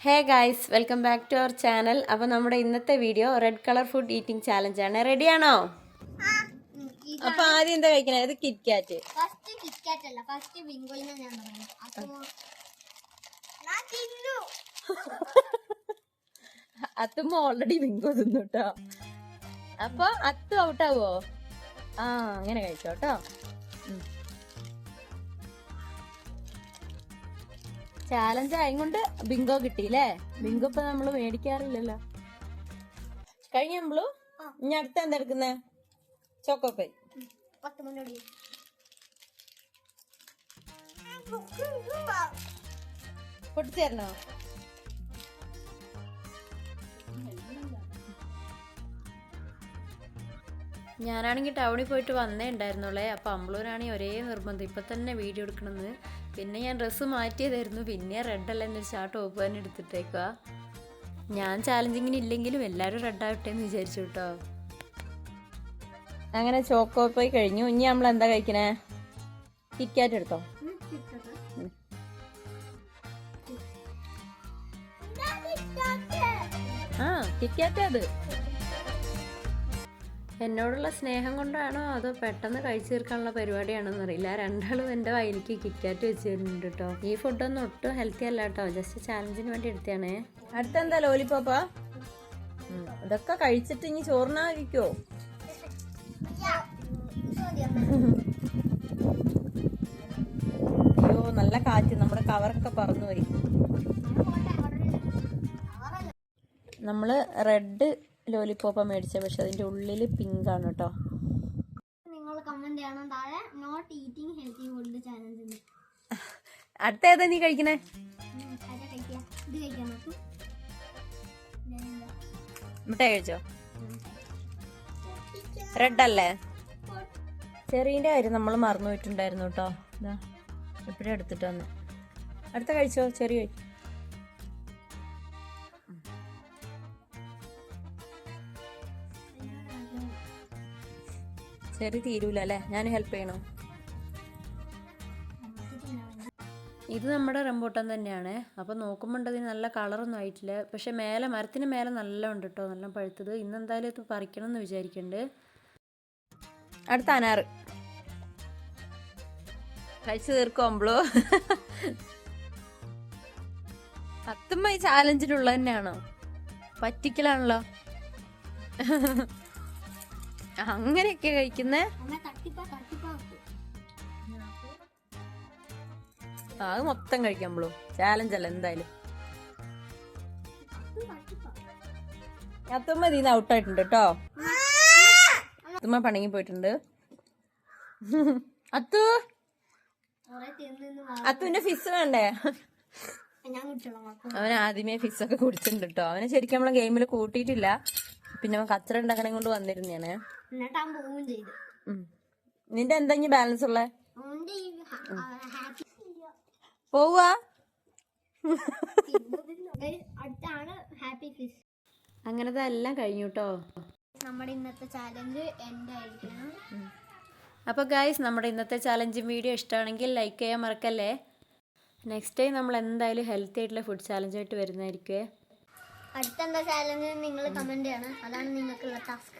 Hey guys welcome back to our channel. അപ്പോൾ നമ്മുടെ ഇന്നത്തെ video red colour food eating challenge ആണ്. റെഡിയാണോ? അപ്പൊ ആദ്യം എന്താ കഴിക്കണേ? ഇത് കിറ്റ്കാറ്റ് അത്തുമ്മ ഓൾറെഡി ബിങ്കോ തിന്നു. കേട്ടോ അപ്പൊ അത്തു ഔട്ടാവോ ആ അങ്ങനെ കഴിച്ചോ ചാലഞ്ച് ആയതുകൊണ്ട് ബിങ്കോ കിട്ടിയില്ലേ? ബിങ്കോ ഇപ്പൊ നമ്മൾ മേടിക്കാറില്ലല്ലോ. കഴിഞ്ഞ നമ്മൾ ഇനി അടുത്ത എന്താ എടുക്കുന്നേ? ചോക്കോപ്പൈ പത്ത് മണിയോടി പൊട്ടിച്ചു തരണോ? ഞാനാണെങ്കിൽ ടൗണിൽ പോയിട്ട് വന്നേ ഉണ്ടായിരുന്നുള്ളേ. അപ്പോൾ അമ്പളൂരാണെങ്കിൽ ഒരേ നിർബന്ധം. ഇപ്പം തന്നെ വീഡിയോ എടുക്കണമെന്ന് പിന്നെ ഞാൻ ഡ്രസ്സ് മാറ്റിയതായിരുന്നു. പിന്നെ റെഡ് അല്ല എന്നൊരു ആ ടോപ്പ് തന്നെ എടുത്തിട്ടേക്കുക ഞാൻ ചാലഞ്ചിങ്ങിന് ഇല്ലെങ്കിലും എല്ലാവരും റെഡ് ആവട്ടെ എന്ന് വിചാരിച്ചു കേട്ടോ അങ്ങനെ ചോക്കോ പോയി കഴിഞ്ഞു. ഇനി നമ്മൾ എന്താ കഴിക്കണേ? കിറ്റ്കാറ്റ് എടുത്തോ? ആ കിറ്റ്കാറ്റ് അത്. എന്നോടുള്ള സ്നേഹം കൊണ്ടാണോ അതോ പെട്ടെന്ന് കഴിച്ചു തീർക്കാനുള്ള പരിപാടിയാണോന്ന് അറിയില്ല. രണ്ടാളും എന്റെ വയലിക്ക് കിറ്റാറ്റ് വെച്ച് തരുന്നുണ്ട് കേട്ടോ. ഈ ഫുഡൊന്നും ഒട്ടും ഹെൽത്തി അല്ല കേട്ടോ. ജസ്റ്റ് ചാലഞ്ചിന് വേണ്ടി എടുത്തതാണേ. അടുത്തെന്താ ലോലിപ്പോപ്പാ ഇതൊക്കെ കഴിച്ചിട്ട് ഇനി ചോറിനായിരിക്കോ അയ്യോ നല്ല കാറ്റ്. നമ്മുടെ കവറൊക്കെ പറന്നുപോയി. നമ്മൾ റെഡ് ലോലിപ്പോപ്പ മേടിച്ചത് പക്ഷെ അതിന്റെ ഉള്ളിൽ പിങ്ക് ആണ് കേട്ടോ നിങ്ങൾ ചെയ്യണം. താഴെ നോട്ട് ഈറ്റിംഗ് ഹെൽത്തി ഫുഡ് അടുത്ത ഏതാ നീ കഴിക്കണേ? മുട്ട മിഠായി കഴിച്ചോ? റെഡ് അല്ലേ? ചെറിയന്റെ കാര്യം നമ്മൾ മറന്നു പോയിട്ടുണ്ടായിരുന്നു കേട്ടോ ഇതാ എപ്പോഴും എടുത്തിട്ട് വന്ന്. അടുത്ത കഴിച്ചോ? ചെറിയ കഴി ചെറി തീരൂല അല്ലേ? ഞാൻ ഹെൽപ്പ് ചെയ്യണോ? ഇത് നമ്മുടെ റംബൂട്ടാൻ തന്നെയാണ്. അപ്പോൾ നോക്കുമ്പോൾ അതിന് നല്ല കളറൊന്നും ആയിട്ടില്ല. പക്ഷെ മേലെ മരത്തിന് മേലെ നല്ല ഉണ്ട് കേട്ടോ നല്ല പഴുത്തത്. ഇന്ന് എന്തായാലും ഇത് പറിക്കണം എന്ന് വിചാരിക്കുന്നുണ്ട് അടുത്ത അനാറ്. കഴിച്ചു തീർക്കുമ്പോളോ പത്തുമ്മ ഈ ചാലഞ്ചിലുള്ള തന്നെയാണോ? പറ്റിക്കലാണല്ലോ. അങ്ങനെയൊക്കെ കഴിക്കുന്നേ അത് മൊത്തം കഴിക്കുമ്പോളൂ. ചാലഞ്ച് അല്ല എന്തായാലും. അത്തുമ്മ ഇതിന്ന് ഔട്ടായിട്ടുണ്ട് കേട്ടോ അത്തുമ്മ പണങ്ങി പോയിട്ടുണ്ട്. അത്തു. അത്തുവിന്റെ ഫിസ് വേണ്ടേ? അവൻ ആദ്യമേ ഫിസ് ഒക്കെ കുടിച്ചിട്ടുണ്ട് കേട്ടോ അവനെ ശരിക്കും നമ്മളെ ഗെയിമിൽ കൂട്ടിയിട്ടില്ല. പിന്നെ കച്ചറ ഉണ്ടാക്കണേ കൊണ്ട് വന്നിരുന്നേനെ. നിന്റെ എന്തെങ്കിലും ബാലൻസ് ഉള്ളേ? പോവാ. അങ്ങനത്തെ എല്ലാം കഴിഞ്ഞു കേട്ടോ നമ്മുടെ ഇന്നത്തെ ചാലഞ്ച് എന്തായിരിക്കണം അപ്പൊ അപ്പോൾ ഗായ്സ് നമ്മുടെ ഇന്നത്തെ ചാലഞ്ച് വീഡിയോ ഇഷ്ടമാണെങ്കിൽ ലൈക്ക് ചെയ്യാൻ മറക്കല്ലേ? നെക്സ്റ്റ് ടൈം നമ്മൾ എന്തായാലും ഹെൽത്തി ആയിട്ടുള്ള ഫുഡ് ചാലഞ്ചായിട്ട് വരുന്നതായിരിക്കുമേ അടുത്ത എന്താ ചാലഞ്ച് നിങ്ങൾ കമന്റ് ചെയ്യണം. അതാണ് നിങ്ങൾക്കുള്ള ടാസ്ക്